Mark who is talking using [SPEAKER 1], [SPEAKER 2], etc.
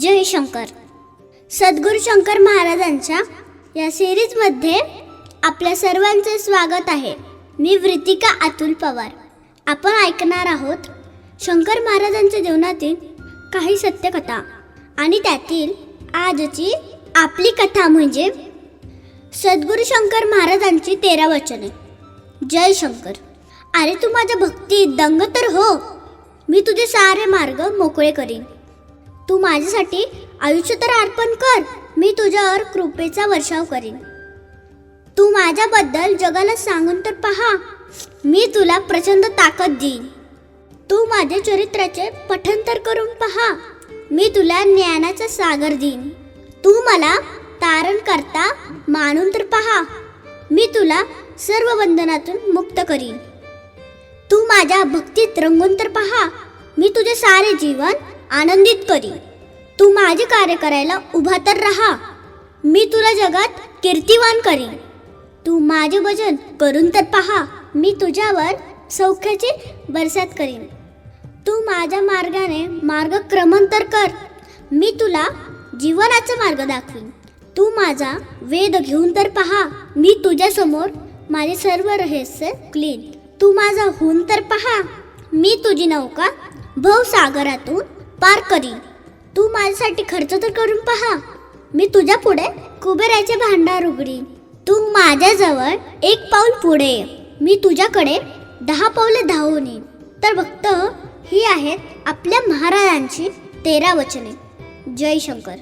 [SPEAKER 1] जय शंकर. सद्गुरू शंकर महाराजांच्या या सिरीजमध्ये आपल्या सर्वांचे स्वागत आहे. मी वृतिका अतुल पवार. आपण ऐकणार आहोत शंकर महाराजांच्या जीवनातील काही सत्यकथा आणि त्यातील आजची आपली कथा म्हणजे सद्गुरू शंकर महाराजांची तेरा वचने. जय शंकर. अरे तू माझ्या भक्ती दंग तर हो. मी तुझे सारे मार्ग मोकळे करीन. तू माझ्यासाठी आयुष्य तर अर्पण कर. मी तुझ्यावर कृपेचा वर्षाव करीन. तू माझ्याबद्दल जगाला सांगून तर पहा. मी तुला प्रचंड ताकद देईन. तू माझ्या चरित्राचे पठण तर करून पहा. मी तुला ज्ञानाचा सागर देईन. तू मला तारण करता मानून तर पहा. मी तुला सर्व बंधनातून मुक्त करीन. तू माझ्या भक्तीत रंगून तर पहा. मी तुझे सारे जीवन आनंदित करीन तू माझे कार्य करायला उभा तर राहा. मी तुला जगात कीर्तिवान करीन. तू माझे भजन करून तर पहा. मी तुझ्यावर सौख्याची बरसात करीन. तू माझ्या मार्गाने मार्ग तर कर. मी तुला जीवनाचा मार्ग दाखवीन. तू माझा वेद घेऊन तर पहा. मी तुझ्यासमोर माझे सर्व रहस्य क्लीन तू माझा होऊन तर पहा. मी तुझी नौका भवसागरातून पार करीन तू माझ्यासाठी खर्च तर करून पहा. मी तुझ्या पुढे कुबेराचे भांडार उघडीन. तू माझ्याजवळ एक पाऊल पुढे मी तुझ्याकडे दहा पावले धावून येईन. तर भक्त ही आहेत आपल्या महाराजांची तेरा वचने. जय शंकर.